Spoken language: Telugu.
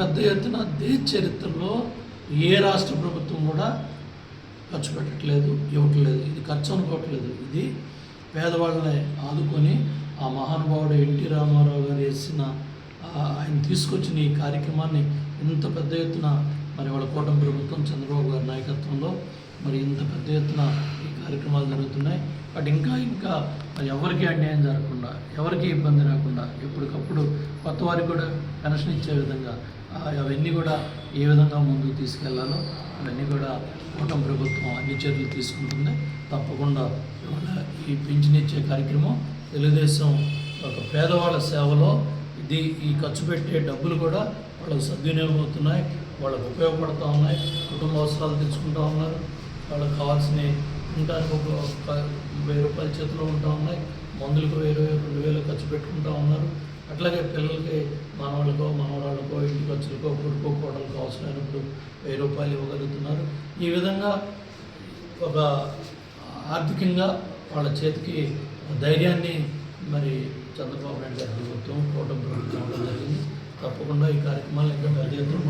పెద్ద ఎత్తున దేశ చరిత్రలో ఏ రాష్ట్ర ప్రభుత్వం కూడా ఖర్చు పెట్టట్లేదు ఇవ్వట్లేదు. ఇది ఖర్చు అనుకోవట్లేదు. ఇది పేదవాళ్ళని ఆదుకొని ఆ మహానుభావుడు ఎన్టీ రామారావు గారు వేసిన ఆయన తీసుకొచ్చిన ఈ కార్యక్రమాన్ని ఇంత పెద్ద ఎత్తున మరి వాళ్ళ కూటమి ప్రభుత్వం చంద్రబాబు గారి నాయకత్వంలో మరి ఇంత పెద్ద ఎత్తున ఈ కార్యక్రమాలు జరుగుతున్నాయి. బట్ ఇంకా ఇంకా మరి ఎవరికి అన్యాయం జరగకుండా ఎవరికి ఇబ్బంది రాకుండా ఎప్పటికప్పుడు కొత్త వారికి కూడా పెన్షన్ ఇచ్చే విధంగా అవన్నీ కూడా ఏ విధంగా ముందుకు తీసుకెళ్ళాలో అవన్నీ కూడా కూటమి ప్రభుత్వం అన్ని చర్యలు తీసుకుంటుంది. తప్పకుండా ఇవాళ ఈ పింఛన్ ఇచ్చే కార్యక్రమం తెలుగుదేశం ఒక పేదవాళ్ళ సేవలో ఇది ఈ ఖర్చు పెట్టే డబ్బులు కూడా వాళ్ళకి సద్వినియోగం అవుతున్నాయి వాళ్ళకు ఉపయోగపడుతూ ఉన్నాయి కుటుంబ అవసరాలు తెచ్చుకుంటూ ఉన్నారు వాళ్ళకి కావాల్సిన ఉండడానికి ఒక వెయ్యి రూపాయల చేతిలో ఉంటా ఉన్నాయి మందులకు వేరు రెండు వేలు ఖర్చు పెట్టుకుంటూ ఉన్నారు. అట్లాగే పిల్లలకి మనవాళ్ళకో మనవరాళ్ళకో ఇంటి ఖర్చులకో కొడుకో కోడలకు అవసరమైనప్పుడు వెయ్యి రూపాయలు ఇవ్వగలుగుతున్నారు. ఈ విధంగా ఒక ఆర్థికంగా వాళ్ళ చేతికి ధైర్యాన్ని మరి చంద్రబాబు నాయుడు గారి ప్రభుత్వం కూటమి ప్రభుత్వం జరిగింది. తప్పకుండా ఈ కార్యక్రమాలు ఇంకా పెద్ద ఎత్తున